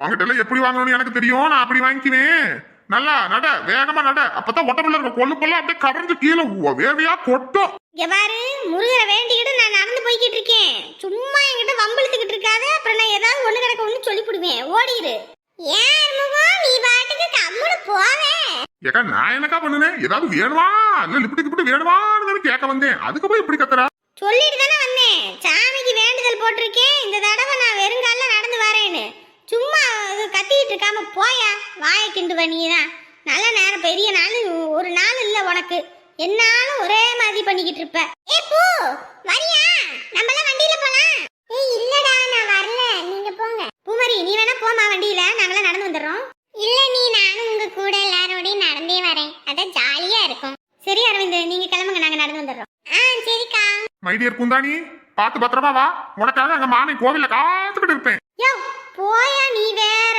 உங்ககிட்ட எல்லாம் எப்படி வாங்கணும்னு எனக்கு தெரியும். நான் அப்படி வாங்கிக்குவேன். நல்லா நட வேகமா நட. அப்பதான் உடம்புல இருக்க கொள்ள அப்படியே கரைஞ்சு கீழே வேவையா கொட்டும். பாரு முருகரை வேண்டிக்கிட்டு நான் நடந்து போய்கிட்டு இருக்கேன். சும்மா என்கிட்ட வம்பிழுத்துக்கிட்டு இருக்காத. அப்புறம் நான் ஏதாவது ஒண்ணு கிடக்க ஒண்ணு சொல்லி போடுவேன் ஓடிரு ஏன் நீ பாட்டுக்கு கம்முனு போவே. ஏக்கா நான் என்னக்கா பண்ணுனேன்? ஏதாவது வேணுமா? இல்ல லிப்டிக்கு போட்டு வேணுமான்னு கேட்க வந்தேன். அதுக்கு போய் இப்படி கத்துறா? சொல்லிட்டு தானே வந்தேன். சாமிக்கு வேண்டுதல் போட்டிருக்கேன். இந்த தடவை நான் வெறுங்கால நடந்து வரேன்னு. சும்மா கத்திக்கிட்டு இருக்காம போயா? வாயை கிண்டுவ நீ தான். நல்ல நேரம் பெரிய நாள் ஒரு நாள் இல்லை உனக்கு. என்னாலும் ஒரே மாதிரி பண்ணிக்கிட்டு இருப்ப. ஏ பூ வரியா? நம்மளாம் வண்டியில போலாம். ஏய் இல்லடா நான் வரல. நீங்க போங்க. பூமரி நீ வேணா போமா வண்டியில. நாங்களாம் நடந்து வந்துடுறோம். இல்ல நீ நானும் உங்க கூட எல்லாரோடையும் நடந்தே வரேன். அதான் ஜாலியா இருக்கும். சரி அரவிந்த் நீங்க கிளம்புங்க. நாங்க நடந்து வந்துடுறோம். ஆ சரிக்கா. மைடியர் குந்தாணி. பார்த்து பத்திரமா வா. உனக்காக அங்க மாமி கோவில்ல காத்துக்கிட்டு இருப்பேன். போயா நீ வேற.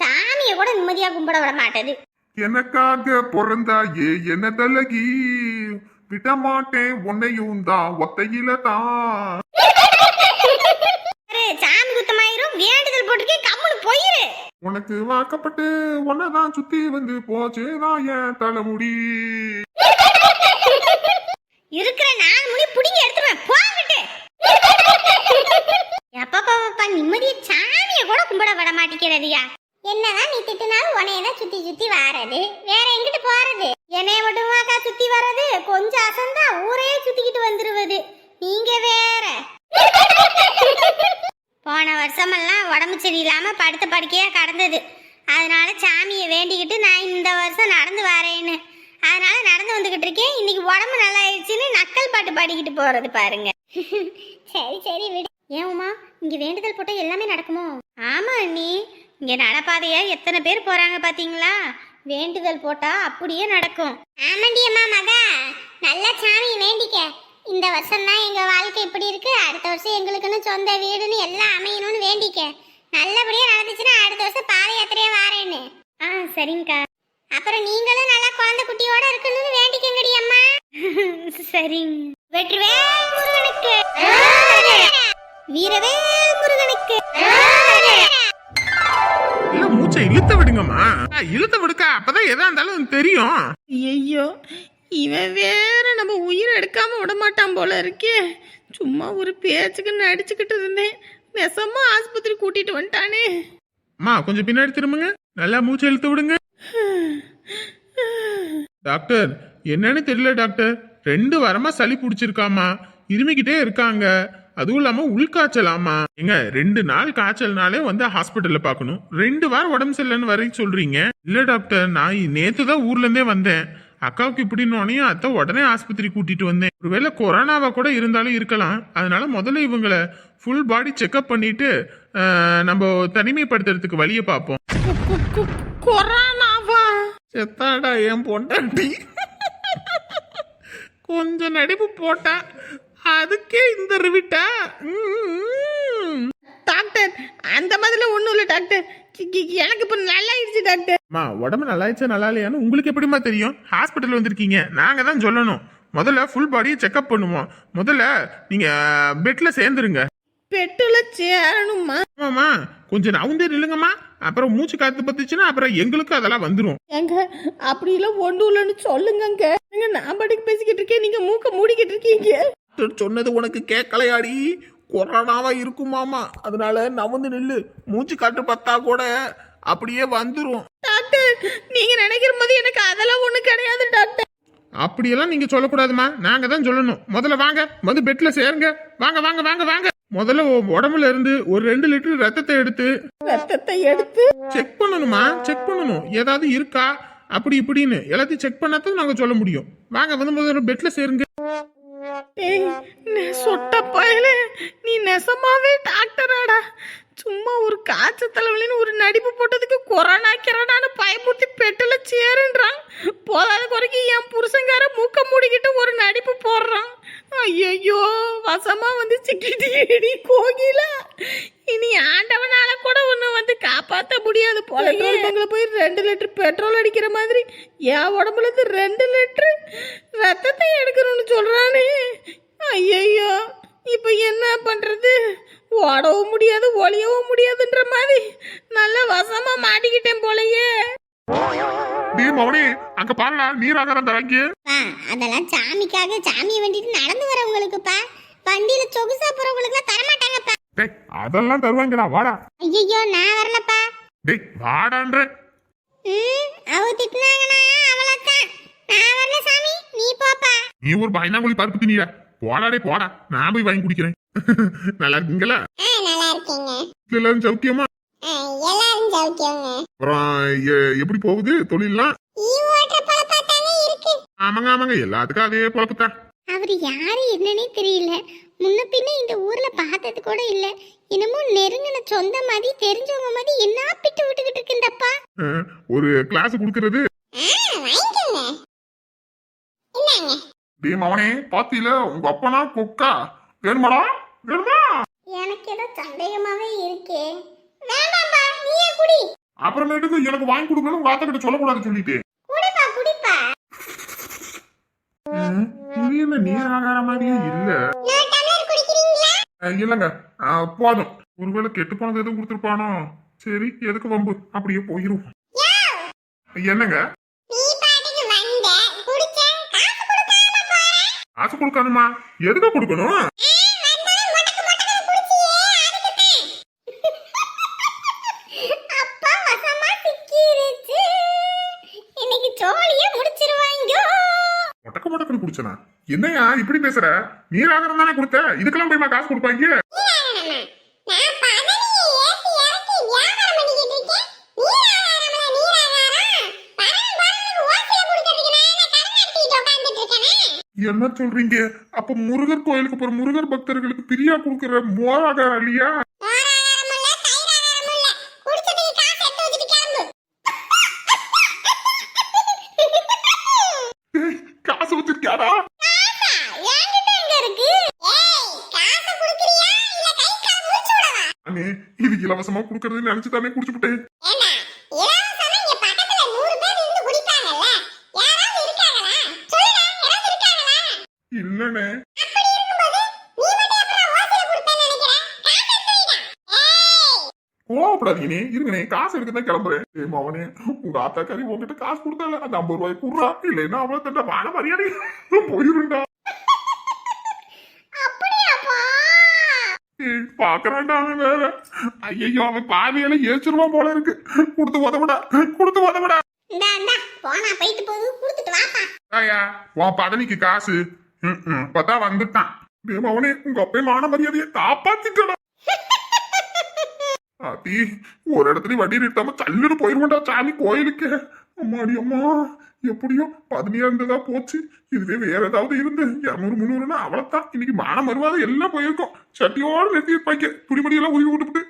சாமியை கூட நிம்மதியா கும்பிட விட மாட்டேது. எனக்காக பிறந்தாயே என்ன தலகி? விட மாட்டேன் உன்னையும் தான் ஒத்தையில தான். சாமி குத்தமாயிரும் வேண்டுதல் போட்டிருக்கே கம்முனு போயிரு. உனக்கு வாக்கப்பட்டு உன்னதான் சுத்தி வந்து போச்சேதான் என் தலைமுடி இருக்கிற நாலு மணி புடிங்க எடுத்துருவேன் போங்கிட்டு எப்பப்பா நிம்மதிய சாமியை கூட கும்பிட என்னதான் நீ திட்டினாலும் உனையதான் சுத்தி சுத்தி வாரது? வேற எங்கிட்டு போறது? என்னைய மட்டுமாக்கா சுத்தி வர்றது? கொஞ்சம் அசந்தா ஊரே சுத்திக்கிட்டு வந்துருவது. நீங்க வேற. போன வருஷமெல்லாம் உடம்பு சரியில்லாம படுத்த படுக்கையா கடந்தது. அதனால சாமியை வேண்டிக்கிட்டு நான் இந்த வருஷம் நடந்து வரேன்னு. அதனால நடந்து வந்துகிட்டு இருக்கேன். இன்னைக்கு உடம்பு நல்லா ஆயிடுச்சுன்னு நக்கல் பாட்டு பாடிக்கிட்டு போறது பாருங்க. சரி சரி விடு. ஏன் உமா இங்க வேண்டுதல் போட்டா எல்லாமே நடக்குமோ? ஆமா அண்ணி. இங்க நடப்பாதையா எத்தனை பேர் போறாங்க பாத்தீங்களா? வேண்டுதல் போட்டா அப்படியே நடக்கும். ஆமாண்டி அம்மா மகா. நல்ல சாமி வேண்டிக்க. இந்த வருஷம் தான் எங்க வாழ்க்கை இப்படி இருக்கு. அடுத்த வருஷம் எங்களுக்குன்னு சொந்த வீடுன்னு எல்லாம் அமையணும்னு வேண்டிக்க. நல்லபடியா நடந்துச்சுன்னா அடுத்த வருஷம் பாத யாத்திரையா வாரேன்னு. ஆ சரிங்கக்கா. அப்புறம் நீங்களும் நல்லா குழந்தை குட்டியோட இருக்கணும்னு வேண்டிக்கங்கடி அம்மா. சரிங்க. வெற்றிவேல் முருகனுக்கு. வீரவேல் முருகனுக்கு இல்ல மூச்சை இழுத்த விடுங்கம்மா. இழுத்த விடுக்கா. அப்பதான் எதா இருந்தாலும் தெரியும். ஐயோ இவன் வேற நம்ம உயிர் எடுக்காம விட மாட்டான் போல இருக்கே. சும்மா ஒரு பேச்சுக்கு நடிச்சுக்கிட்டு இருந்தேன். நெசமா ஆஸ்பத்திரி கூட்டிட்டு வந்துட்டானே. அம்மா கொஞ்சம் பின்னாடி திரும்புங்க. நல்லா மூச்சை இழுத்து விடுங்க. டாக்டர் என்னன்னு தெரியல டாக்டர். ரெண்டு வாரமா சளி பிடிச்சிருக்காமா இருமிக்கிட்டே இருக்காங்க. அதுவும் இல்லாம உள்காய்ச்சலாமா ஏங்க ரெண்டு நாள் காய்ச்சல்னாலே வந்து ஹாஸ்பிட்டல்ல பார்க்கணும் ரெண்டு வாரம் உடம்பு சரியில்லைன்னு வரைக்கும் சொல்றீங்க இல்ல டாக்டர் நான் நேத்து தான் ஊர்ல இருந்தே வந்தேன் அக்காவுக்கு இப்படின்னு அத்தை உடனே ஆஸ்பத்திரி கூட்டிட்டு வந்தேன் ஒருவேளை கொரோனாவா கூட இருந்தாலும் இருக்கலாம் அதனால முதல்ல இவங்களை ஃபுல் பாடி செக்அப் பண்ணிட்டு நம்ம தனிமைப்படுத்துறதுக்கு வழியை பார்ப்போம் கொரோனாவா செத்தாடா என் பொண்டாட்டி கொஞ்சம் நடிப்பு போட்டா அதுக்கே இந்த ரிவிட்டா? டாக்டர் அந்த மாதிரில ஒண்ணும் இல்ல டாக்டர். கி- கி- எனக்கு இப்ப நல்லாயிருச்சு டாக்டர். அம்மா உடம்பு நல்லா ஆயிடுச்சா நல்லா இல்லையான்னு உங்களுக்கு எப்படிம்மா தெரியும்? ஹாஸ்பிட்டல் வந்திருக்கீங்க. நாங்க தான் சொல்லணும். முதல்ல ஃபுல் பாடியை செக்அப் பண்ணுவோம். முதல்ல நீங்க பெட்ல சேர்ந்துருங்க. பெட்டுல சேரணுமா ஆமாம்மா. கொஞ்சம் நவுந்தே நில்லுங்கம்மா. அப்புறம் மூச்சு காத்து பத்துச்சுன்னா அப்புறம் எங்களுக்கும் அதெல்லாம் வந்துடும் எங்க அப்படிலாம் ஒன்றும் இல்லைன்னு சொல்லுங்கங்க. நீங்க நான் பாட்டுக்கு பேசிக்கிட்டு இருக்கேன். நீங்க மூக்க மூடிக்கிட்டு இருக்கீங்க. சொன்னது உனக்கு கேட்கலையாடி கொரோனாவா இருக்குமாமா அதனால நவந்து நில்லு. மூச்சு காட்டு பத்தா கூட அப்படியே வந்துரும். டாக்டர் நீங்க நினைக்கிற மாதிரி எனக்கு அதெல்லாம் ஒண்ணு கிடையாது டாக்டர். அப்படியெல்லாம் நீங்க சொல்லக்கூடாதும்மா நாங்க தான் சொல்லணும். முதல்ல வாங்க. வந்து பெட்ல சேருங்க. வாங்க வாங்க வாங்க வாங்க. முதல்ல உடம்புல இருந்து ஒரு ரெண்டு லிட்டர் ரத்தத்தை எடுத்து ரத்தத்தை எடுத்து செக் பண்ணணுமா? செக் பண்ணணும். ஏதாவது இருக்கா? அப்படி இப்படின்னு. எல்லாத்தையும் செக் பண்ணாதான் நாங்க சொல்ல முடியும். வாங்க வந்து முதல்ல பெட்ல சேருங்க. ஏய், நெ- சொட்ட பயலே. நீ நெசமாவே டாக்டராடா. சும்மா ஒரு காய்ச்ச தலைவலின்னு ஒரு நடிப்பு போட்டதுக்கு கொரோனா கிரோனான்னு பயமுறுத்தி பெட்டில் சேருன்றான். போதாத குறைக்கு என் புருஷங்கார மூக்க மூடிக்கிட்டு ஒரு நடிப்பு போடுறான். ஐயோ வசமா வந்து சிக்கிட்டு கோகில. இனி ஆண்டவனால கூட ஒண்ணு வந்து காப்பாத்த முடியாது போல பெட்ரோல் போய் ரெண்டு லிட்டர் பெட்ரோல் அடிக்கிற மாதிரி என் உடம்புல இருந்து ரெண்டு லிட்டரு ரத்தத்தை எடுக்கணும்னு சொல்றானே. ஐயோ இப்போ என்ன பண்ணுறது ஓடவும் முடியாது ஒளியவும் முடியாதுன்ற மாதிரி நல்ல வசமா மாட்டிக்கிட்டேன் போலயே. டேய் மவனே அங்க பாருடா நீராகாரம் தராங்க. பா அதெல்லாம் சாமிக்காக சாமியை வேண்டிட்டு நடந்து வரவங்களுக்குப்பா வண்டியில சொகுசா போறவங்களுக்கு தரமாட்டாங்கப்பா டேய் அதெல்லாம் தருவாங்கடா வாடா. ஐயோ நான் வரலப்பா. டேய் வாடான்ற. ம் அவ திட்டினாங்கன்னா அவ்வளோதான் நான் வரல சாமி நீ போப்பா. நீ ஒரு பயந்தாங்குழி பருப்பு தினியா போடா டேய் போடா. நான் போய் வாங்கி குடிக்கிறேன். நல்லா இருக்கீங்களா? நல்லா இருக்கீங்க. எல்லாரும் சௌக்கியமா? எல்லாரும் சௌக்கியங்க. அப்புறம் எப்படி போகுது இருக்கு. ஆமாங்க ஆமாங்க. எல்லாத்துக்கும் அதே பொழப்புத்தான் அவர் யாரு என்னன்னே தெரியல. முன்ன பின்ன இந்த ஊர்ல பார்த்தது கூட இல்ல. என்னமோ நெருங்கின சொந்த மாதிரி தெரிஞ்சவங்க மாதிரி என்ன பிட்டு விட்டுக்கிட்டு இருக்கு இந்த அப்பா அஹ், ஒரு கிளாஸ் கொடுக்கறது டேய் மவனே பாத்தியில உங்க அப்பனா கொக்கா? வேணுமாடா? வேணுமா? எனக்கு ஏதோ சந்தேகமாவே இருக்கே. வேண்டாம்பா நீயே குடி. அப்புறமேட்டுக்கு எனக்கு வாங்கி கொடுக்கணும் உங்க ஆத்தா கிட்ட சொல்லக்கூடாது சொல்லிட்டு குடிப்பா குடிப்பா. இது என்ன நீர் ஆகார மாதிரியே இல்ல. நான் டம்ளர் குடிக்கிறீங்களா? அஹ், இல்லங்க. அஹ், போதும். ஒருவேளை கெட்டு போனது எதுவும் கொடுத்துருப்பானோ? சரி எதுக்கு வம்பு? அப்படியே போயிரும். என்னங்க? காசு கொடுக்கணுமா எதுக்கு கொடுக்கணும்? மொட்டக்க மொட்டக்கன்னு குடிச்சனா? என்னையா இப்படி பேசுற? நீராகாரம் தானே கொடுத்த? இதுக்கெல்லாம் போய் காசு கொடுப்பாங்க. என்ன சொல்றீங்க? அப்ப முருகர் கோயிலுக்கு போற முருகர் பக்தர்களுக்கு பிரியா கொடுக்கற மோராகாரம் இல்லையா? காசு வச்சுட்டு கிளம்பு. ஏய், காசு வச்சிருக்கியாடா? காசா? என்கிட்ட எங்க இருக்கு? ஏய், காசை குடுக்குறியா? இல்ல கை கால் முறிச்சு விடவா? அண்ணே இது இலவசமா கொடுக்கறது நினைச்சு தானே குடிச்சுட்டேன் ஏண்டா, இலவசமா இங்க பக்கத்துல நூறு பேர் இருந்து குடிப்பாங்கல்ல? யாராவது இருக்காங்களா? சொல்லுடா, யாராவது இருக்காங்களா? இல்லனே அப்படி இருக்கும்போது, நீ மட்டும் எப்படிடா ஓசில குடுப்பேன்னு நினைக்கிற? காசை எடுத்து வைடா. ஏய், இருங்கண்ணே காசு எடுக்க தான் கிளம்புறேன். ஏய் மவனே உங்க ஆத்தா கறி உங்ககிட்ட காசு கொடுத்தால அந்த ஐம்பது ரூபாய் குடுறா. இல்லைன்னா அவ்வளவு தட்ட வாழ மரியாதை. போயிருண்டா பாக்குறான்டா அவன் வேற. ஐயோ அவன் பாதியில ஏச்சிருவான் போல இருக்கு. கொடுத்து உதவிடா. கொடுத்து உதவிடா. போனா போயிட்டு போகுது, குடுத்துட்டு வாப்பா. ஐயா உன் பதவிக்கு காசு. பார்த்தா வந்துட்டான். மவனே உங்க அப்பே மான மரியாதையை காப்பாத்திட்டடா. ஆத்தி ஒரு இடத்துலயும் வண்டி நிறுத்தாம தள்ளுன்னு போயிருமாட்டா சாமி கோயிலுக்கு. அம்மாடி அம்மா எப்படியோ பதவியா இருந்ததா போச்சு. இதுவே வேற ஏதாவது இருந்து இரநூறு முந்நூறுனா அவ்வளவுதான். இன்னைக்கு மான மறுவாத எல்லாம் போயிருக்கும். சட்டியோட நிறுத்தி இருப்பாங்க துணிமணி எல்லாம் உயிர் விட்டுவிட்டு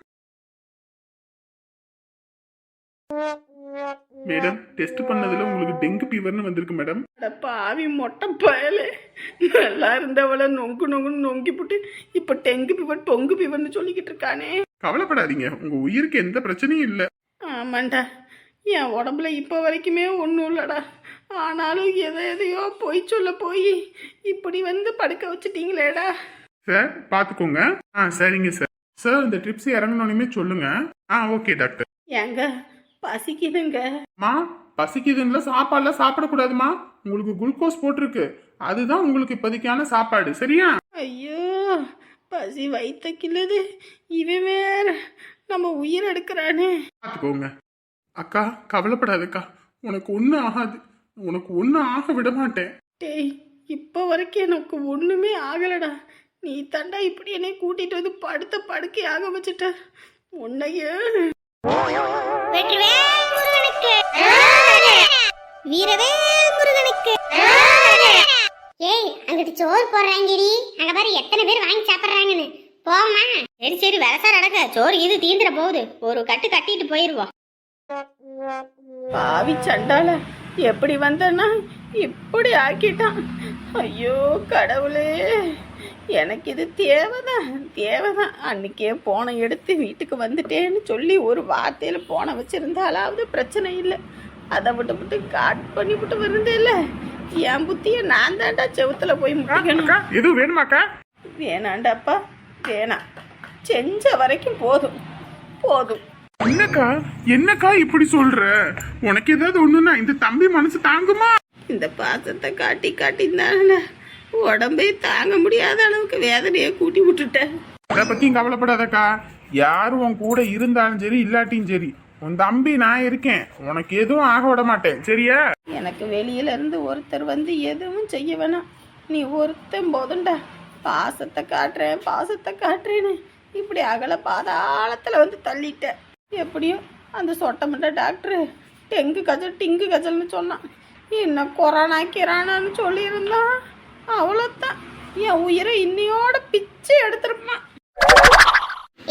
மேடம் டெஸ்ட் பண்ணதுல உங்களுக்கு டெங்கு ஃபீவர்னு வந்திருக்கு மேடம். அட பாவி மொட்டை பயலே. நல்லா இருந்தவளை நொங்கு நொங்குன்னு நொங்கி போட்டு இப்போ டெங்கு பிவர் டொங்கு பிவர்னு சொல்லிக்கிட்டு இருக்கானே. கவலைப்படாதீங்க. உங்க உயிருக்கு எந்த பிரச்சனையும் இல்ல. ஆமாண்டா. என் உடம்புல இப்போ வரைக்குமே ஒன்றும் இல்லைடா. ஆனாலும் எதை எதையோ பொய் சொல்ல போய் இப்படி வந்து படுக்க வச்சிட்டீங்களேடா. சார் பாத்துக்கோங்க. ஆ சரிங்க சார். சார் இந்த ட்ரிப்ஸ் இறங்கணுமே சொல்லுங்க. ஆ ஓகே டாக்டர். ஏங்க பசிக்குதுங்க. மா பசிக்குதுங்களா சாப்பாடுலாம் சாப்பிடக்கூடாதுமா. உங்களுக்கு குளுக்கோஸ் போட்டிருக்கு. அதுதான் உங்களுக்கு இப்போதைக்கான சாப்பாடு. சரியா? ஐயோ பசி வயித்த கிள்ளுது இவன் வேற நம்ம உயிர் எடுக்கிறானே. பார்த்துக்கோங்க. அக்கா கவலைப்படாதக்கா. உனக்கு ஒன்றும் ஆகாது. உனக்கு ஒன்றும் ஆக விட மாட்டேன் டேய் இப்போ வரைக்கும் எனக்கு ஒன்றுமே ஆகலடா. நீ தண்டா இப்படி என்னை கூட்டிட்டு வந்து படுத்த படுக்கை ஆக வச்சுட்ட. உன்னையே. வீரவேல் முருகனுக்கு. ஏய் அங்கிட்டு சோறு போடுறாங்கடி. அங்க பாரு எத்தனை பேர் வாங்கி சாப்பிடுறாங்கன்னு. போமா சரி சரி விளசார நடக்க சோறு இது தீந்துட போகுது. ஒரு கட்டு கட்டிட்டு போயிருவோம். பாவி சண்டால எப்படி வந்தனா இப்படி ஆக்கிட்டான். ஐயோ கடவுளே. எனக்கு இது தேவைதான் தேவைதான். அன்னைக்கே போனை எடுத்து வீட்டுக்கு வந்துட்டேன்னு சொல்லி ஒரு வார்த்தையில் போனை வச்சிருந்தாலாவது பிரச்சனை இல்லை. அதை விட்டு விட்டு காட் பண்ணி விட்டு வருந்தேல்ல என் புத்திய நான் தான்டா செவுத்துல போய் முட்டிக்கணும். அக்கா எதுவும் வேணுமாக்கா? வேணாண்டாப்பா வேணாம். செஞ்ச வரைக்கும் போதும். போதும். என்னக்கா என்னக்கா இப்படி சொல்ற? உனக்கு ஏதாவது ஒண்ணுன்னா இந்த தம்பி மனசு தாங்குமா? இந்த பாசத்தை காட்டி காட்டி உடம்பே தாங்க முடியாத அளவுக்கு வேதனையை கூட்டி விட்டுட்டேன். அத பத்தி கவலைப்படாதக்கா. யாரு உன் கூட இருந்தாலும் சரி இல்லாட்டியும் சரி உன் தம்பி நான் இருக்கேன். உனக்கு எதுவும் ஆக விட மாட்டேன். சரியா? எனக்கு வெளியில இருந்து ஒருத்தர் வந்து எதுவும் செய்ய வேணாம். நீ ஒருத்தன் போதும்டா பாசத்தை காட்டுறேன் பாசத்தை காட்டுறேன்னு. இப்படி அகல பாதாளத்துல வந்து தள்ளிட்ட. எப்படியும் அந்த சொட்டமட்ட டாக்டர் டெங்கு கஜல் டிங்கு கஜல்னு சொன்னான். என்ன கொரோனா கிரானான்னு சொல்லியிருந்தான் அவ்வளோதான் என் உயிரை இன்னையோட பிச்சு எடுத்திருப்பான்.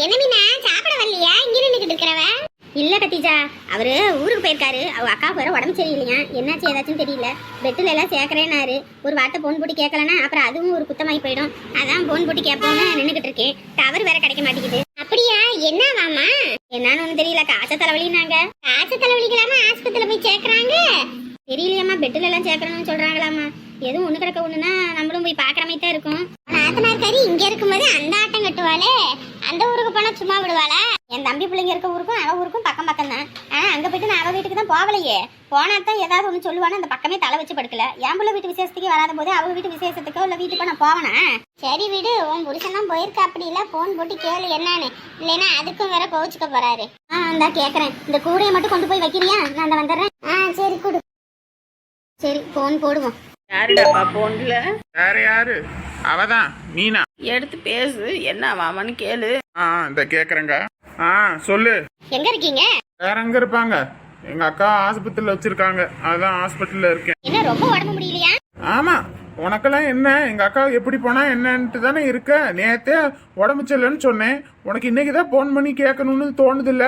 என்ன மீனா? சாப்பிட வரலையா? இங்க நின்னுக்கிட்டு இருக்கிறவ? இல்லை கத்திஜா அவரு ஊருக்கு போயிருக்காரு. அவ அக்கா வேற உடம்பு சரியில்லையா? என்னாச்சு ஏதாச்சும் தெரியல. பெட்டில் எல்லாம் சேர்க்கறேனாரு ஒரு வார்த்தை போன் போட்டு கேட்கலன்னா அப்புறம் அதுவும் ஒரு குத்தமாகி போயிடும். அதான் போன் போட்டு கேட்போம்னு நின்னுக்கிட்டு இருக்கேன். டவர் வேற கிடைக்க மாட்டேங்குது. அப்படியா? என்ன என்னவாமா என்னன்னு ஒண்ணு தெரியல. காச தலைவலினாங்க காச தலைவலிக்கலாமா ஆஸ்பத்திரியில போய் சேர்க்கறாங்க? தெரியலையாம்மா பெட்டில் எல்லாம் சேர்க்கணும்னு சொல்றாங்களாமா எதுவும் ஒண்ணு கிடக்க ஒண்ணுன்னா நம்மளும் போய் பாக்குற மாதிரி தான் இருக்கும். கறி இங்க இருக்கும்போது அந்த ஆட்டம் கட்டுவாளே. அந்த ஊருக்கு போனா சும்மா விடுவாளா? என் தம்பி பிள்ளைங்க இருக்க ஊருக்கும் அவ ஊருக்கும் பக்கம் பக்கம் தான் ஆனா அங்க போயிட்டு நான் அவ வீட்டுக்கு தான் போகலையே போனா தான் ஏதாவது ஒண்ணு சொல்லுவானு அந்த பக்கமே தலை வச்சு படுக்கல. என் பிள்ளை வீட்டு விசேஷத்துக்கு வராத போது அவ வீட்டு விசேஷத்துக்கோ இல்ல வீட்டுக்கோ நான் போவனா? சரி விடு உன் புருஷன் தான் போயிருக்க அப்படி இல்ல போன் போட்டு கேளு என்னன்னு. இல்லைன்னா அதுக்கும் வேற கோவிச்சுக்க போறாரு. ஆ இந்தா கேக்குறேன். இந்த கூடையை மட்டும் கொண்டு போய் வைக்கிறியா? நான் அந்த வந்துடுறேன். ஆ சரி கொடு. சரி போன் போடுவோம். யாருடாப்பா போன்ல வேற யாரு? அவதான் மீனா. எடுத்து பேசு என்ன வாமான்னு கேளு. ஆ இந்த கேக்குறேங்க. ஆ சொல்லு. எங்க இருக்கீங்க? வேற எங்க இருப்பாங்க? எங்க அக்கா ஆஸ்பத்திரியில வச்சிருக்காங்க. அதான் ஹாஸ்பிட்டல்ல இருக்கேன். என்ன ரொம்ப உடம்பு முடியலையா? ஆமா உனக்கெல்லாம் என்ன? எங்க அக்கா எப்படி போனா என்னன்ட்டு தானே இருக்க. நேத்தே உடம்பு சரியில்லைன்னு சொன்னேன். உனக்கு இன்னைக்கு தான் போன் பண்ணி கேட்கணும்னு தோணுது இல்ல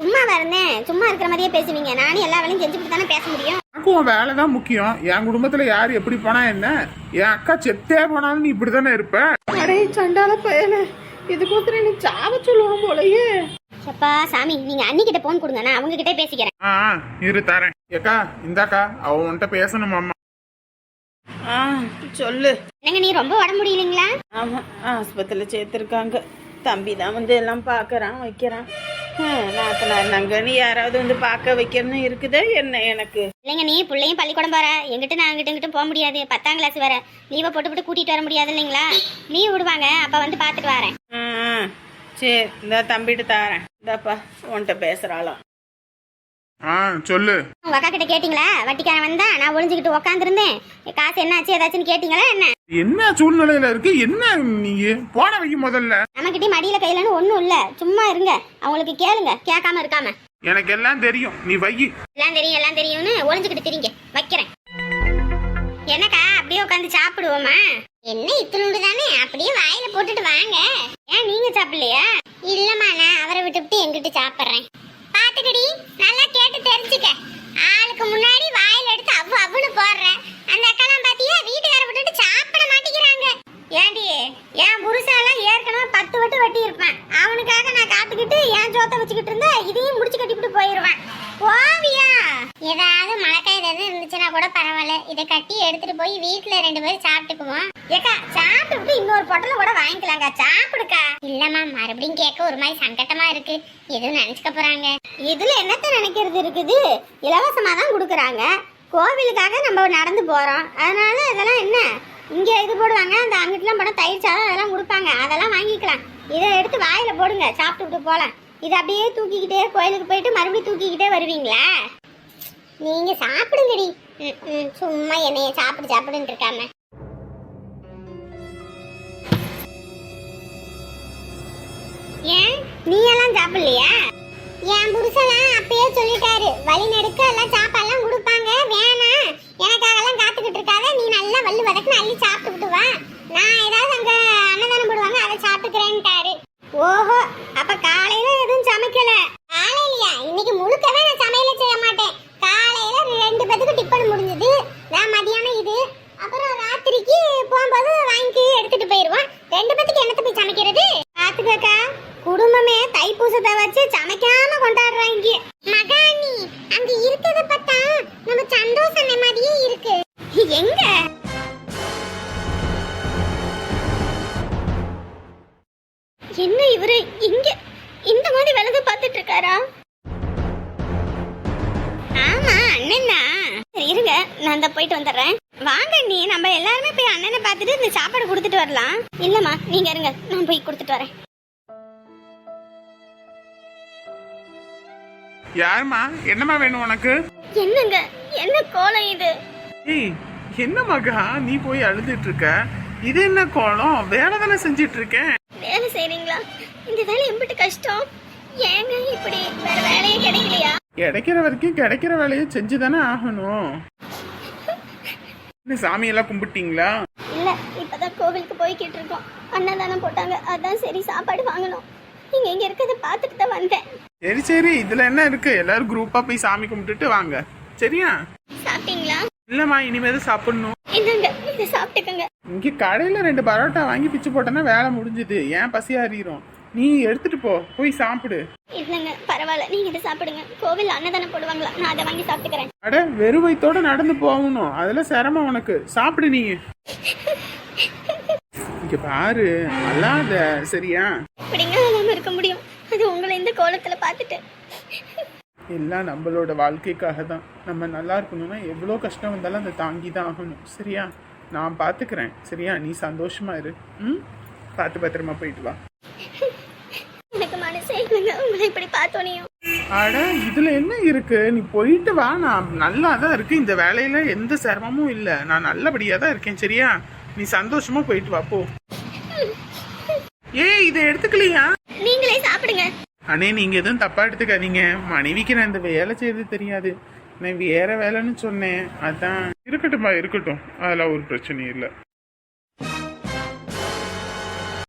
சும்மா வரனேன் சும்மா இருக்கிற மாதிரியே பேசுவீங்க. நானும் எல்லா வேலையும் செஞ்சுட்டு தானே பேச முடியும். உன் வேலை தான் முக்கியம். என் குடும்பத்துல யார் எப்படி போனா என்ன? என் அக்கா செத்தே போனாலும் நீ இப்படி தானே இருப்ப? அடே சண்டால பயல. இதுக்கு நீ சாவ சொல்லுவான் போலயே. அப்பா சாமி நீங்க அண்ணிக்கிட்ட போன் கொடுங்க. நான் அவங்க கிட்டே பேசிக்கிறேன். ஆ ஆ, இரு தரேன். ஏக்கா இந்தாக்கா அவ உன்கிட்ட பேசணும் அம்மா. ஆ சொல்லு. என்னங்க நீ ரொம்ப உடம்பு முடியலைங்களா? ஆமா ஆஸ்பத்திரியில் சேர்த்துருக்காங்க. தம்பி தான் வந்து எல்லாம் பார்க்கறான் வைக்கிறான். நாத்தனார் நங்கன்னு யாராவது வந்து பார்க்க வைக்கணும்னு இருக்குதா? என்ன எனக்கு? இல்லைங்க நீ பிள்ளையும் பள்ளிக்கூடம் போற. எங்கிட்ட நான் அங்கிட்ட இங்கிட்ட போக முடியாது. பத்தாம் கிளாஸ் வேற. லீவை போட்டு போட்டு கூட்டிட்டு வர முடியாது இல்லைங்களா? லீவ் விடுவாங்க. அப்ப வந்து பார்த்துட்டு வரேன். சரி இந்த தம்பிட்டு தாரேன். இந்தாப்பா உன்கிட்ட பேசுகிறாளாம் ஆ சொல்லு. உங்க அக்கா கிட்ட கேட்டீங்களா? வட்டிக்காரன் வந்தா நான் ஒளிஞ்சுக்கிட்டு உட்காந்துருந்தேன் காசு என்னாச்சு? ஏதாச்சுன்னு கேட்டீங்களா? என்ன? என்ன சூழ்நிலையில இருக்கு? என்ன நீ போன வைக்க முதல்ல. நம்மகிட்ட மடியில கையிலன்னு ஒண்ணும் இல்ல. சும்மா இருங்க. அவங்களுக்கு கேளுங்க. கேட்காம இருக்காம. எனக்கு எல்லாம் தெரியும். நீ வை எல்லாம் தெரியும் எல்லாம் தெரியும்னு ஒளிஞ்சுக்கிட்டு திரிங்க. வைக்கிறேன். என்னக்கா அப்படியே உட்காந்து சாப்பிடுவோமா? என்ன இத்தினோடு தானே? அப்படியே வாயில போட்டுட்டு வாங்க. ஏன் நீங்க சாப்பிடலையா? இல்லம்மா நான் அவரை விட்டுவிட்டு எங்கிட்ட சாப்பிடுறேன். பாத்துக்கடி நல்லா கேட்டு தெரிஞ்சுக்க. ஆளுக்கு முன்னாடி வாயில் எடுத்து அவ்வு அவ்வுன்னு போடுறேன் அந்த அக்கெல்லாம் பாத்தியா வீட்டுக்கார விட்டுட்டு சாப்பிட மாட்டேங்கிறாங்க. ஏண்டி என் புருஷாலாம் ஏற்கனவே பத்து வட்டு வெட்டி இருப்பேன் அவனுக்காக நான் காத்துக்கிட்டு என் ஜோத்த வச்சுக்கிட்டு இருந்தா இதையும் முடிச்சு கட்டிவிட்டு போயிருவேன். ஓவியா ஏதாவது மழைக்காய் ஏதாவது இருந்துச்சுன்னா கூட பரவாயில்ல. இதை கட்டி எடுத்துட்டு போய் வீட்டுல ரெண்டு பேரும் சாப்பிட்டுக்குவோம். ஏக்கா சாப்பிட்டு இன்னொரு பொட்டலை கூட வாங்கிக்கலாங்க சாப்பிடு. இல்லம்மா மறுபடியும் கேட்க ஒரு மாதிரி சங்கட்டமா இருக்கு. எதுவும் நினைச்சுக்க போறாங்க. இதுல என்னத்த நினைக்கிறது இருக்குது? இலவசமா தான் கொடுக்குறாங்க. கோவிலுக்காக நம்ம நடந்து போறோம். அதனால இதெல்லாம் என்ன? இங்க இது போடுவாங்க அந்த அங்கிட்டலாம் படம் தயிர் சாதம் அதெல்லாம் கொடுப்பாங்க. அதெல்லாம் வாங்கிக்கலாம். இதை எடுத்து வாயில போடுங்க சாப்பிட்டுட்டு போலாம். இதை அப்படியே தூக்கிக்கிட்டே கோயிலுக்கு போயிட்டு மறுபடியும் தூக்கிக்கிட்டே வருவீங்களா? நீங்க சாப்பிடுங்கடி. ம், ம், சும்மா என்னைய சாப்பிடு சாப்பிடுன்னு இருக்காம. நீ எல்லாம் சாப்பிடலையா? என் புருஷனா அப்பயே சொல்லிட்டாரு வழி நெடுக்க எல்லாம் சாப்பாடுலாம் கொடுப்பாங்க வேணாம் எனக்காகலாம் காத்துக்கிட்டு இருக்காத நீ நல்லா வல்லு வதக்குன்னு அள்ளி சாப்பிட்டுக்கிட்டு வா. நான் ஏதாவது அங்க அன்னதானம் போடுவாங்க அதை சாப்பிட்டுக்கிறேன்ட்டாரு. ஓஹோ அப்ப காலையில எதுவும் சமைக்கல? காலையிலயா? இன்னைக்கு முழுக்கவே நான் சமையல செய்ய மாட்டேன். காலையில ரெண்டு பேத்துக்கு டிஃபன் முடிஞ்சது. நான் மதியானம் இது. அப்புறம் ராத்திரிக்கு போகும்போது வாங்கி எடுத்துட்டு போயிருவேன் போய் சமைக்கிறது? பாத்துக்கக்கா குடும்பமே தைப்பூசத்தை வச்சு சமைக்காம யாருமா என்னம்மா வேணும் உனக்கு? என்னங்க என்ன கோலம் இது? ஏய் என்ன மகா நீ போய் அழுதுட்டு இருக்க இது என்ன கோலம்? வேலை தானே செஞ்சிட்டு இருக்கேன் வேலை செய்றீங்களா? இந்த வேலை எம்பிட்டு கஷ்டம். ஏங்க இப்படி வேற வேலையே கிடைக்கலையா? கிடைக்கிற வரைக்கும் கிடைக்கிற வேலையை செஞ்சு தானே ஆகணும். என்ன சாமியெல்லாம் கும்பிட்டீங்களா? இல்ல இப்பதான் கோவிலுக்கு போய்கிட்டு இருக்கோம் அன்னதானம் போட்டாங்க. அதான் சரி சாப்பாடு வாங்கணும். நீங்க இங்க இருக்கிறத பார்த்துட்டு தான் வந்தேன். சரி சரி. இதுல என்ன இருக்கு? எல்லாரும் குரூப்பா போய் சாமி கும்பிட்டுட்டு வாங்க. சரியா? சாப்பிட்டீங்களா? இல்லம்மா இனிமேல் சாப்பிடணும். என்னங்க? இதை சாப்பிட்டுக்கோங்க. இங்க கடையில ரெண்டு பரோட்டா வாங்கி பிச்சு போட்டேன்னா வேலை முடிஞ்சுது. ஏன் பசி அறிகிறோம் நீ எடுத்துட்டு போ. போய் சாப்பிடு. இல்லைங்க பரவாயில்ல. நீங்க இதை சாப்பிடுங்க. கோவில் அன்னதானம் போடுவாங்களா? நான் அதை வாங்கி சாப்பிட்டுக்கிறேன். அட வெறும் வயித்தோட நடந்து போகணும். அதுல சிரமம் உனக்கு. சாப்பிடு நீ. இங்க பாரு அல்லாத சரியா? இப்படிங்க இல்லாம இருக்க முடியும். அது உங்களை இந்த கோலத்துல பார்த்துட்டு. எல்லாம் நம்மளோட வாழ்க்கைக்காக தான் நம்ம நல்லா இருக்கணும்னா எவ்வளோ கஷ்டம் வந்தாலும் அதை தாங்கி தான் ஆகணும். சரியா? நான் பார்த்துக்கிறேன் சரியா? நீ சந்தோஷமா இரு. ம்? பார்த்து பத்திரமா போயிட்டு வா. எனக்கு மனசே இல்லைங்க. உங்களை இப்படி பார்த்தோனையும். அட இதுல என்ன இருக்கு? நீ போயிட்டு வா. நான் நல்லா தான் இருக்கு இந்த வேலையில எந்த சிரமமும் இல்ல. நான் நல்லபடியா தான் இருக்கேன். சரியா? நீ சந்தோஷமா போயிட்டு வா போ. ஏய் இதை எடுத்துக்கலையா? நீங்களே சாப்பிடுங்க. அண்ணே நீங்க எதுவும் தப்பா எடுத்துக்காதீங்க. மனைவிக்கு நான் இந்த வேலை செய்யறது தெரியாது. நான் வேற வேலைன்னு சொன்னேன். அதான். இருக்கட்டும்பா இருக்கட்டும். அதெல்லாம் ஒரு பிரச்சனையும் இல்லை.